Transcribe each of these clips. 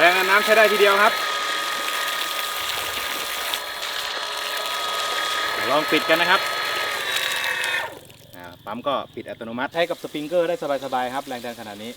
แรงดันน้ำใช้ได้ทีเดียวครับ ลองปิดกันนะครับปั๊มก็ปิดอัตโนมัติใช้กับสปริงเกอร์ได้สบายๆครับ แรงดันขนาดนี้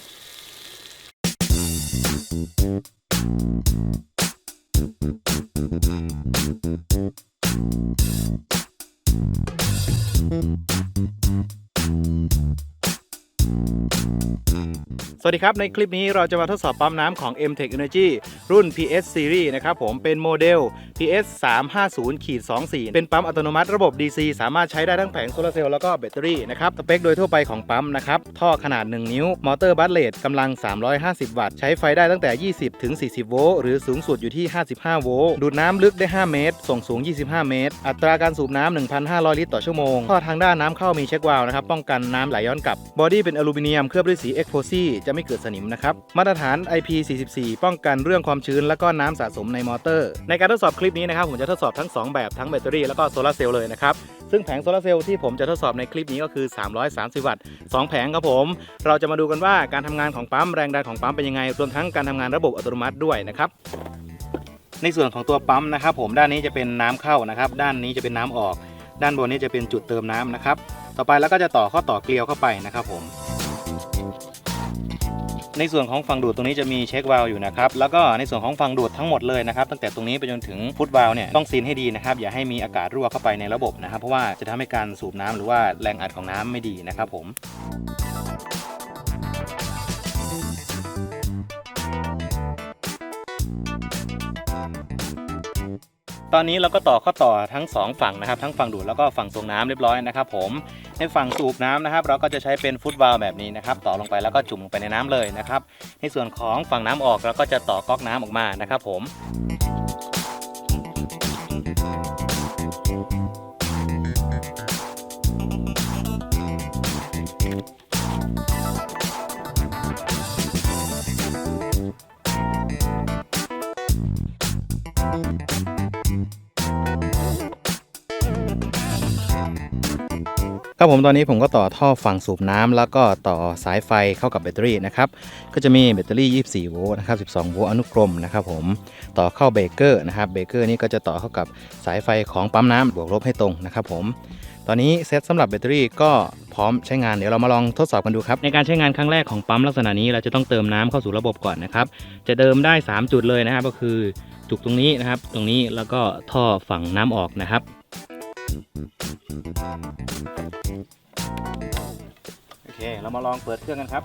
สวัสดีครับ ในคลิปนี้เราจะมาทดสอบปั๊มน้ำของ M Tech Energy รุ่น PS Series นะครับผมเป็นโมเดล PS 350-24 เป็นปั๊มอัตโนมัติระบบ DC สามารถใช้ได้ทั้งแผงโซลาเซลล์แล้วก็แบตเตอรี่นะครับสเปคโดยทั่วไปของปั๊มนะครับ ท่อขนาด 1 นิ้ว มอเตอร์บัตเลตกำลัง 350 วัตต์ ใช้ไฟได้ตั้งแต่ 20 ถึง 40 โวลต์ หรือสูงสุดอยู่ที่ 55 โวลต์ ดูดน้ำลึกได้ 5 เมตร ส่งสูง 25 เมตร อัตราการสูบน้ำ 1,500 ลิตรต่อชั่วโมง ท่อทางด้านน้ำเข้ามีเช็ควาล์วนะครับ ป้องกันน้ำไหลย้อนกลับ บอดี้เป็นอลูมิเนียมเคลือบด้วยสีเอ็กโพซีจะไม่เกิดสนิมนะครับ มาตรฐาน IP44 ป้องกันเรื่องความชื้น และก็น้ำสะสมในมอเตอร์ ในการทดสอบคลิปนี้นะครับผมจะทดสอบทั้ง 2 แบบทั้งแบตเตอรี่แล้วก็โซลาเซลล์เลยนะครับซึ่งแผงโซลาเซลล์ที่ผมจะทดสอบในคลิปนี้ก็คือ 330 วัตต์ 2 แผงครับผม เราจะมาดูกันว่าการทำงานของปั๊มแรงดันของปั๊มเป็นยังไงรวมทั้งการทำงานระบบอัตโนมัติด้วยนะครับในส่วนของตัวปั๊มนะครับผมด้านนี้จะเป็นน้ำเข้านะครับ ด้านนี้จะเป็นน้ำออก ด้านบนนี้จะเป็นจุดเติมน้ำนะครับ ต่อไปแล้วก็จะต่อข้อต่อเกลียวเข้าไปนะครับผม ในส่วนของฝั่งดูดตรงนี้จะมีเช็ควาล์อยู่นะครับ แล้วก็ในส่วนของฝั่งดูดทั้งหมดเลยนะครับ ตั้งแต่ตรงนี้ไปจนถึงฟุตวาล์เนี่ยต้องซีนให้ดีนะครับอย่าให้มีอากาศรั่วเข้าไปในระบบนะครับ เพราะว่าจะทำให้การสูบน้ำหรือว่าแรงอัดของน้ำไม่ดีนะครับผม ตอนนี้เราก็ต่อข้อต่อทั้ง 2 ฝั่งนะครับ ทั้งฝั่งดูดแล้วก็ฝั่งส่งน้ำเรียบร้อยนะครับผมในฝั่งสูบน้ำนะครับ เราก็จะใช้เป็นฟุตวาล์วแบบนี้นะครับ ต่อลงไปแล้วก็จุ่มลงไปในน้ำเลยนะครับ ในส่วนของฝั่งน้ำออกเราก็จะต่อก๊อกน้ำออกมานะครับผม ครับผมตอนนี้ผมก็ต่อท่อฝั่งสูบน้ำแล้วก็ต่อสายไฟเข้ากับแบตเตอรี่นะครับก็จะมีแบตเตอรี่ 24 โวลต์นะครับ 12 โวลต์อนุกรมนะครับผมต่อเข้าเบรกเกอร์นะครับเบรกเกอร์นี้ก็จะต่อเข้ากับสายไฟของปั๊มน้ำบวกลบให้ตรงนะครับผมตอนนี้เซตสำหรับแบตเตอรี่ก็พร้อมใช้งานเดี๋ยวเรามาลองทดสอบกันดูครับ ในการใช้งานครั้งแรกของปั๊มลักษณะนี้เราจะต้องเติมน้ำเข้าสู่ระบบก่อนนะครับ จะเติมได้ 3 จุดเลยนะครับ ก็คือจุดตรงนี้นะครับ ตรงนี้แล้วก็ท่อฝั่งน้ำออกนะครับ โอเค เรามาลองเปิดเครื่องกันครับ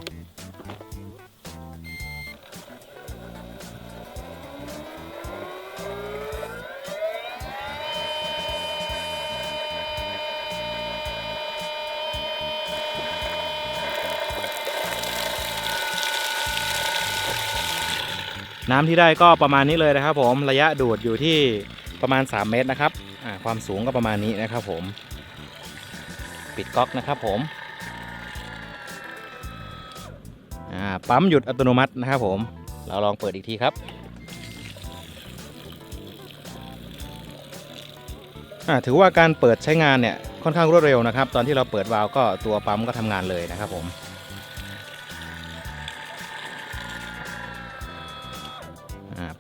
น้ำที่ได้ก็ประมาณนี้เลยนะครับผม ระยะดูดอยู่ที่ประมาณ 3 เมตรนะครับ ความสูงก็ประมาณนี้นะครับผม ปิดก๊อกนะครับผมปั๊มหยุดอัตโนมัตินะครับผม เราลองเปิดอีกทีครับถือว่าการเปิดใช้งานเนี่ยค่อนข้างรวดเร็วนะครับ ตอนที่เราเปิดวาล์วก็ตัวปั๊มก็ทำงานเลยนะครับผม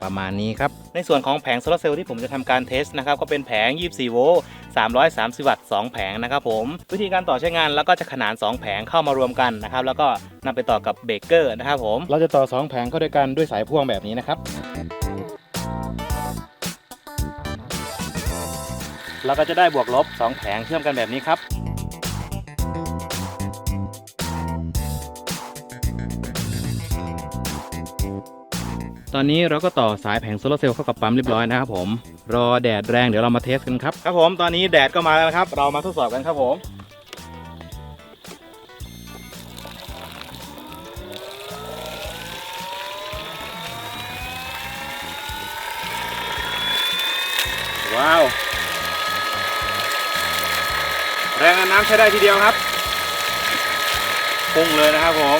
ประมาณนี้ครับ ในส่วนของแผงโซลาเซลล์ที่ผมจะทำการเทสนะครับ ก็เป็นแผง 24 โวลต์ 330 วัตต์ 2 แผงนะครับผม วิธีการต่อใช้งานแล้วก็จะขนาน 2 แผงเข้ามารวมกันนะครับ แล้วก็นำไปต่อกับเบรกเกอร์นะครับผม เราจะต่อ 2 แผงเข้าด้วยกันด้วยสายพ่วงแบบนี้นะครับเราก็จะได้บวกลบ 2 แผงเชื่อมกันแบบนี้ครับ ตอนนี้เราก็ต่อสายแผงโซลาร์เซลล์เข้ากับปั๊มเรียบร้อยนะครับผมรอแดดแรงเดี๋ยวเรามาเทสกันครับครับผมตอนนี้แดดก็มาแล้วนะครับ เรามาทดสอบกันครับผมว้าว แรงดันน้ำใช้ได้ทีเดียวครับพุ่งเลยนะครับผม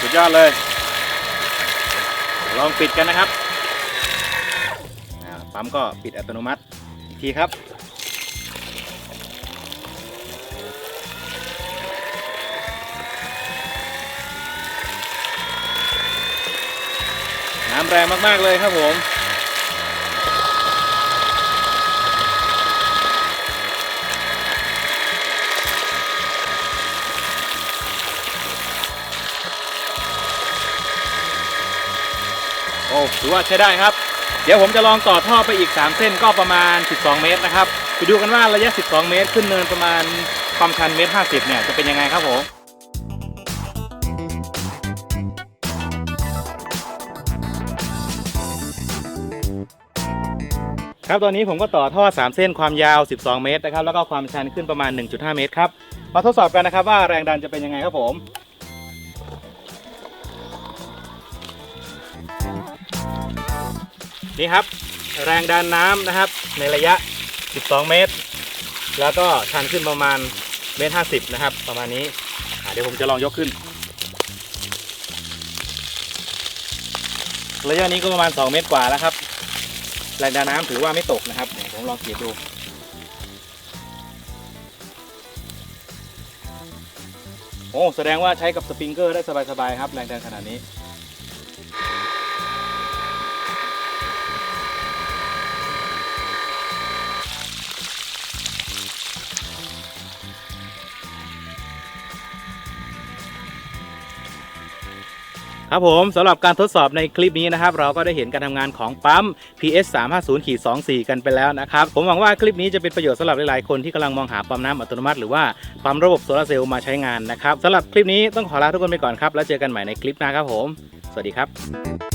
สุดยอดเลย ลองปิดกันนะครับปั๊มก็ปิดอัตโนมัติอีกทีครับ น้น้ำแรงมาก ๆ เลยครับผม โอ้ถือว่าใช้ได้ครับ เดี๋ยวผมจะลองต่อท่อไปอีก 3 เส้นก็ประมาณ 12 เมตรนะครับ ไปดูกันว่าระยะ 12 เมตร ขึ้นเนินประมาณความชันเมตร50 เนี่ยจะเป็นยังไงครับผมครับตอนนี้ผมก็ต่อท่อ 3 เส้นความยาว 12 เมตรนะครับ แล้วก็ความชันขึ้นประมาณ 1.5 เมตรครับ มาทดสอบกันนะครับว่าแรงดันจะเป็นยังไงครับผม นี่ครับ แรงดันน้ำนะครับ ในระยะ 12 เมตร แล้วก็ชันขึ้นประมาณเมตร50นะครับ ประมาณนี้เดี๋ยวผมจะลองยกขึ้น ระยะนี้ก็ประมาณ 2 เมตรกว่าแล้วครับ แรงดันน้ำถือว่าไม่ตกนะครับผมลองเกียบดูโอ้แสดงว่าใช้กับสปริงเกอร์ได้สบายๆครับ แรงดันขนาดนี้ ครับผมสำหรับการทดสอบในคลิปนี้นะครับ เราก็ได้เห็นการทำงานของปั๊ม PS 350ขีด24 กันไปแล้วนะครับ ผมหวังว่าคลิปนี้จะเป็นประโยชน์สำหรับหลายๆคนที่กำลังมองหาปั๊มน้ำอัตโนมัติหรือว่าปั๊มระบบโซลาเซลล์มาใช้งานนะครับสำหรับคลิปนี้ต้องขอลาทุกคนไปก่อนครับ แล้วเจอกันใหม่ในคลิปหน้าครับผม สวัสดีครับ